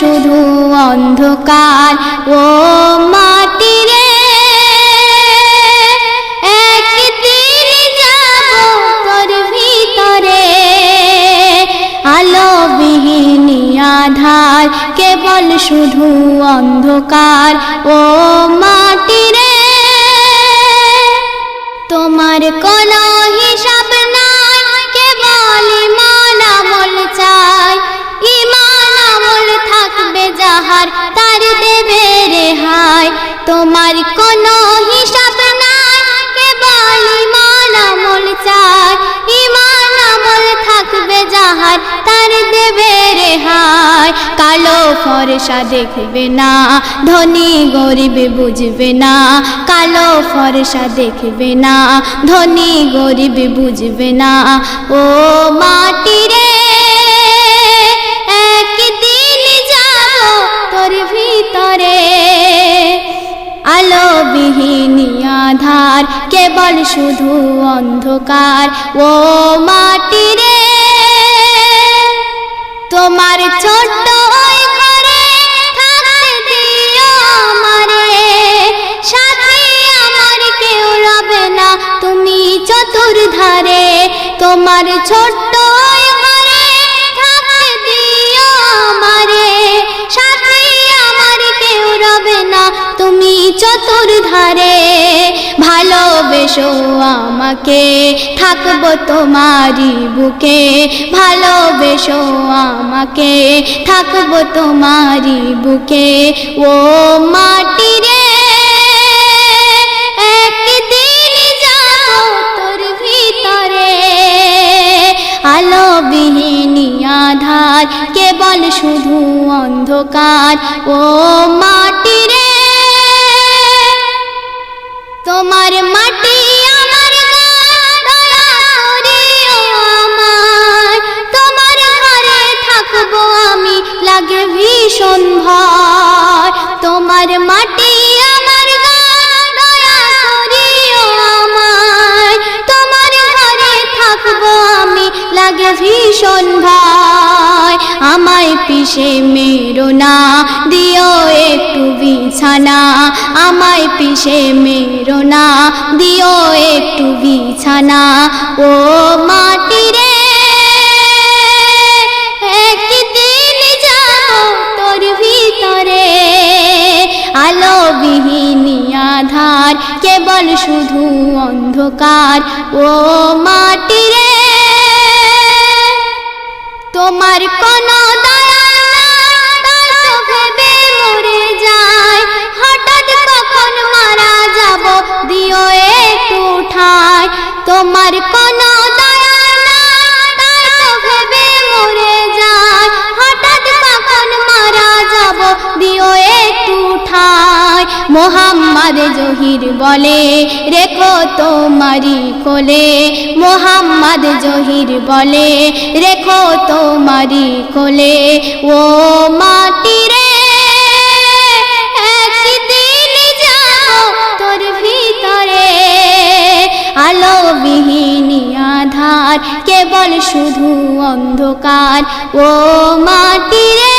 শুধু অন্ধকার, ও মাটি রে একদিন যাব তোর ভিতরে। আলো বিহীনি আধার কেবল শুধু অন্ধকার, ও মাটি রে তোমার কোনো ফরসা দেখবে না, ধনী গরিব বুঝবে না, কালো ফরসা দেখবে না, ধনী গরিব বুঝবে না। ও মাটি রে, একদিন যাব তোর ভিতরে। আলো বিহীনি আধার, কেবল শুধু অন্ধকার। ও মাটি রে, তোমার ছোট্ট চতুর্ধারে তোমার ছোট্ট ঘরে থাকতে দিও চতুর্ধারে। ভালোবেসো আমাকে, থাকব তোমারই বুকে। ভালোবেসো আমাকে, থাকব তোমারই বুকে। ও মাটি বিহীনি আধার কেবল শুধু অন্ধকার। ও ভীষণ ভয় আমায় পিষে মেরো না, দিও একটু বিছানা। আমায় পিষে মেরো না, দিও একটু বিছানা। ও মাটি রে একদিন যাব তোর ভিতরে। আলো বিহীনি আধার, কেবল শুধু অন্ধকার। ও মাটি তোমার কোনো মোহাম্মদ জহির বলে, রেখো তোমারি কোলে। মোহাম্মদ জহির বলে, রেখো তোমারি কোলে। ও মাটি রে আর কেবল শুধু অন্ধকার। ও মাটিরে